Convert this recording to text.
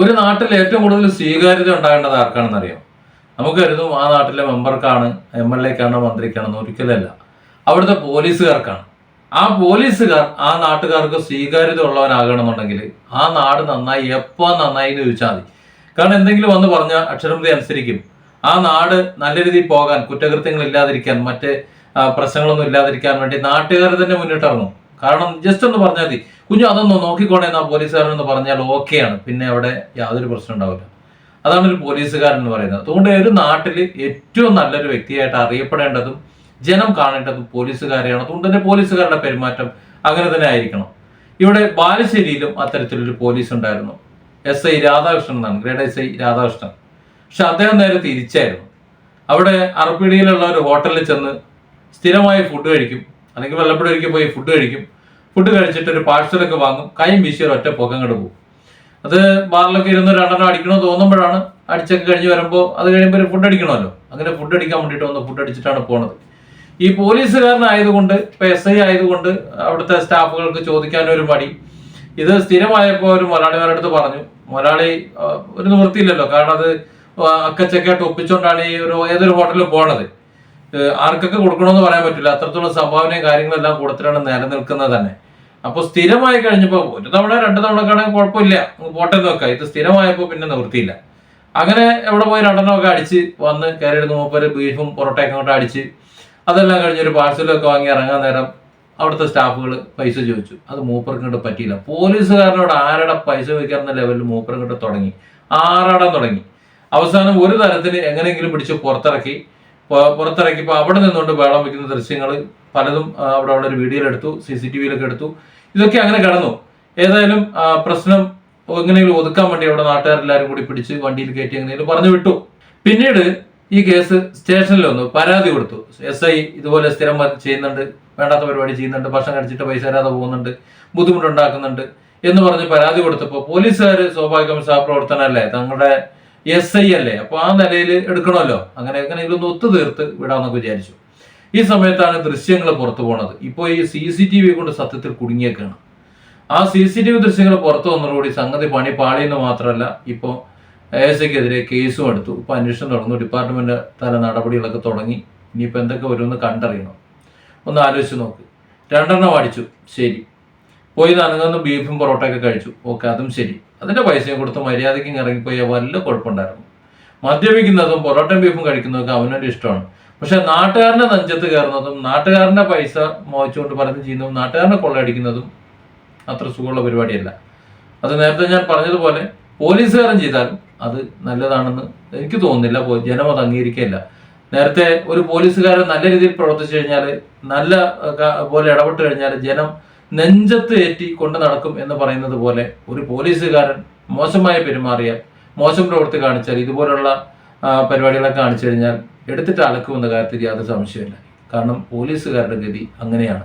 ഒരു നാട്ടിൽ ഏറ്റവും കൂടുതൽ സ്വീകാര്യത ഉണ്ടാകേണ്ടത് ആർക്കാണെന്ന് അറിയാം? നമുക്ക് കരുതും ആ നാട്ടിലെ മെമ്പർക്കാണ് എം എൽ എക്കാണോ മന്ത്രിക്കാണെന്ന് ഒരിക്കലല്ല. അവിടുത്തെ പോലീസുകാർക്കാണ്. ആ പോലീസുകാർ ആ നാട്ടുകാർക്ക് സ്വീകാര്യത ഉള്ളവനാകണമെന്നുണ്ടെങ്കിൽ ആ നാട് നന്നായി എപ്പോൾ നന്നായി എന്ന് ചോദിച്ചാൽ മതി. കാരണം എന്തെങ്കിലും വന്ന് പറഞ്ഞാൽ അക്ഷരമൃതി അനുസരിക്കും. ആ നാട് നല്ല രീതിയിൽ പോകാൻ കുറ്റകൃത്യങ്ങൾ ഇല്ലാതിരിക്കാൻ മറ്റ് പ്രശ്നങ്ങളൊന്നും ഇല്ലാതിരിക്കാൻ വേണ്ടി നാട്ടുകാർ തന്നെ മുന്നിട്ടിറങ്ങും. കാരണം ജസ്റ്റ് ഒന്ന് പറഞ്ഞാൽ മതി. കുഞ്ഞു അതൊന്ന് നോക്കിക്കോണേ എന്നാ പോലീസുകാരൻ എന്ന് പറഞ്ഞാൽ ഓക്കെയാണ് പിന്നെ അവിടെ യാതൊരു പ്രശ്നം ഉണ്ടാവില്ല. അതാണ് ഒരു പോലീസുകാരൻ എന്ന് പറയുന്നത്. അതുകൊണ്ട് ഒരു നാട്ടിൽ ഏറ്റവും നല്ലൊരു വ്യക്തിയായിട്ട് അറിയപ്പെടേണ്ടതും ജനം കാണേണ്ടതും പോലീസുകാരെയാണ്. അതുകൊണ്ട് തന്നെ പോലീസുകാരുടെ പെരുമാറ്റം അങ്ങനെ തന്നെ ആയിരിക്കണം. ഇവിടെ ബാലുശ്ശേരിയിലും അത്തരത്തിലൊരു പോലീസ് ഉണ്ടായിരുന്നു. എസ് ഐ രാധാകൃഷ്ണൻ എന്നാണ്. Grade S I Radhakrishnan. പക്ഷെ അദ്ദേഹം നേരെ തിരിച്ചായിരുന്നു. അവിടെ അറപ്പിടിയിലുള്ള ഒരു ഹോട്ടലിൽ ചെന്ന് സ്ഥിരമായി ഫുഡ് കഴിക്കും. അല്ലെങ്കിൽ വല്ലപ്പോഴും പോയി ഫുഡ് കഴിക്കും. ഫുഡ് കഴിച്ചിട്ട് ഒരു പാഴ്സലൊക്കെ വാങ്ങും. കൈയും വീശി ഒറ്റ പൊക്കങ്ങോട്ട് പോകും അത് ബാറിലൊക്കെ ഇരുന്ന് രണ്ടെണ്ണം അടിക്കണമെന്ന് തോന്നുമ്പോഴാണ് അടിച്ചൊക്കെ കഴിഞ്ഞ് വരുമ്പോൾ അത് കഴിയുമ്പോൾ ഒരു ഫുഡ് അടിക്കണമല്ലോ. അങ്ങനെ ഫുഡ് അടിക്കാൻ വേണ്ടിയിട്ട് വന്ന് ഫുഡ് അടിച്ചിട്ടാണ് പോണത്. ഈ പോലീസുകാരനായതുകൊണ്ട് ഇപ്പൊ എസ് ഐ ആയതുകൊണ്ട് അവിടുത്തെ സ്റ്റാഫുകൾക്ക് ചോദിക്കാൻ ഒരു മടി. ഇത് സ്ഥിരമായപ്പോൾ ഒരു മലയാളിമാരുടെ അടുത്ത് പറഞ്ഞു. മലയാളി ഒരു നിവൃത്തിയില്ലല്ലോ. കാരണം അത് അക്കച്ചക്കായിട്ട് ഒപ്പിച്ചുകൊണ്ടാണ് ഈ ഒരു ഏതൊരു ഹോട്ടലിൽ പോണത്. ആർക്കൊക്കെ കൊടുക്കണമെന്ന് പറയാൻ പറ്റില്ല. അത്രത്തോളം സംഭാവനയും കാര്യങ്ങളെല്ലാം കൊടുത്തിട്ടാണ് നിലനിൽക്കുന്നത് തന്നെ. അപ്പോൾ സ്ഥിരമായി കഴിഞ്ഞപ്പോൾ ഒരു തവണ രണ്ട് തവണ കാണാൻ കുഴപ്പമില്ല. പോട്ടെ നോക്കാം ഇത് സ്ഥിരമായപ്പോൾ പിന്നെ നിവൃത്തിയില്ല അങ്ങനെ എവിടെ പോയി രണ്ടെണ്ണമൊക്കെ അടിച്ച് വന്ന് കയറിയിട്ട് മൂപ്പര് ബീഫും പൊറോട്ടയൊക്കെ അങ്ങോട്ട് അടിച്ച് അതെല്ലാം കഴിഞ്ഞ് ഒരു പാഴ്സലൊക്കെ വാങ്ങി ഇറങ്ങാൻ നേരം അവിടുത്തെ സ്റ്റാഫുകൾ പൈസ ചോദിച്ചു. അത് മൂപ്പർക്ക് ഇങ്ങോട്ട് പറ്റിയില്ല. പോലീസുകാരനോട് ആരുടെ പൈസ ചോദിക്കാവുന്ന ലെവലിൽ മൂപ്പർ തുടങ്ങി. ആറാടാൻ തുടങ്ങി. അവസാനം ഒരു തരത്തിൽ എങ്ങനെയെങ്കിലും പിടിച്ച് പുറത്തിറക്കി. പുറത്തിറക്കിയപ്പോൾ അവിടെ നിന്നുകൊണ്ട് വേളം വയ്ക്കുന്ന ദൃശ്യങ്ങൾ പലതും അവിടെ അവിടെ ഒരു വീഡിയോയിലെടുത്തു സി സി ടി വിയിലൊക്കെ എടുത്തു. ഇതൊക്കെ അങ്ങനെ കടന്നു. ഏതായാലും പ്രശ്നം എങ്ങനെയെങ്കിലും ഒതുക്കാൻ വേണ്ടി അവിടെ നാട്ടുകാരെല്ലാവരും കൂടി പിടിച്ച് വണ്ടിയിൽ കയറ്റി എങ്ങനെയെങ്കിലും പറഞ്ഞു വിട്ടു. പിന്നീട് ഈ കേസ് സ്റ്റേഷനിൽ വന്നു. പരാതി കൊടുത്തു. എസ് ഐ ഇതുപോലെ സ്ഥിരം ചെയ്യുന്നുണ്ട്. വേണ്ടാത്ത പരിപാടി ചെയ്യുന്നുണ്ട്. ഭക്ഷണം കഴിച്ചിട്ട് പൈസ തരാതെ പോകുന്നുണ്ട്. ബുദ്ധിമുട്ടുണ്ടാക്കുന്നുണ്ട് എന്ന് പറഞ്ഞ് പരാതി കൊടുത്തപ്പോൾ പോലീസുകാർ സ്വാഭാവികം സഹപ്രവർത്തനല്ലേ തങ്ങളുടെ എസ് ഐ അല്ലേ? അപ്പോൾ ആ നിലയിൽ എടുക്കണമല്ലോ. അങ്ങനെ എങ്ങനെയെങ്കിലും ഒന്ന് ഒത്തുതീർത്ത് വിടാമെന്നൊക്കെ വിചാരിച്ചു. ഈ സമയത്താണ് ദൃശ്യങ്ങൾ പുറത്തു പോണത്. ഇപ്പോൾ ഈ സി സി ടി വി കൊണ്ട് സത്യത്തിൽ കുടുങ്ങിയേക്കാണ്. ആ സി സി ടി വി ദൃശ്യങ്ങൾ പുറത്തു വന്നതോടുകൂടി സംഗതി പണി പാളിയെന്ന് മാത്രമല്ല ഇപ്പോൾ എസ് ഐക്കെതിരെ കേസും എടുത്തു. ഇപ്പൊ അന്വേഷണം തുടങ്ങുന്നു ഡിപ്പാർട്ട്മെന്റ് തല നടപടികളൊക്കെ തുടങ്ങി. ഇനിയിപ്പോൾ എന്തൊക്കെ വരുമെന്ന് കണ്ടറിയണം. ഒന്ന് ആലോചിച്ച് നോക്ക്. രണ്ടെണ്ണം അടിച്ചു. ശരി. പോയി നനങ്ങുന്ന ബീഫും പൊറോട്ടയൊക്കെ കഴിച്ചു. ഓക്കെ അതും ശരി. അതിന്റെ പൈസയും കൊടുത്ത് മര്യാദയ്ക്ക് ഇറങ്ങിപ്പോയാൽ വല്ല കുഴപ്പമുണ്ടായിരുന്നു. മദ്യപിക്കുന്നതും പൊറോട്ടയും ബീഫും കഴിക്കുന്നതൊക്കെ അവനൊരു ഇഷ്ടമാണ്. പക്ഷെ നാട്ടുകാരന്റെ നെഞ്ചത്ത് കയറുന്നതും നാട്ടുകാരന്റെ പൈസ മോഹിച്ചുകൊണ്ട് പലതും ചെയ്യുന്നതും നാട്ടുകാരനെ കൊള്ളയടിക്കുന്നതും അത്ര സുഖമുള്ള പരിപാടിയല്ല. അത് നേരത്തെ ഞാൻ പറഞ്ഞതുപോലെ പോലീസുകാരൻ ചെയ്താൽ അത് നല്ലതാണെന്ന് എനിക്ക് തോന്നുന്നില്ല. ജനം അത് അംഗീകരിക്കില്ല നേരത്തെ ഒരു പോലീസുകാരൻ നല്ല രീതിയിൽ പ്രവർത്തിച്ചു കഴിഞ്ഞാൽ നല്ല പോലെ ഇടപെട്ട് കഴിഞ്ഞാൽ ജനം നെഞ്ചത്ത് ഏറ്റി കൊണ്ടു നടക്കും എന്ന് പറയുന്നത് പോലെ ഒരു പോലീസുകാരൻ മോശമായി പെരുമാറിയാൽ മോശം പ്രവൃത്തി കാണിച്ചാൽ ഇതുപോലുള്ള പരിപാടികളൊക്കെ കാണിച്ചു കഴിഞ്ഞാൽ എടുത്തിട്ട് അലക്കുമെന്ന കാര്യത്തിൽ യാതൊരു സംശയമില്ല കാരണം പോലീസുകാരുടെ ഗതി അങ്ങനെയാണ്.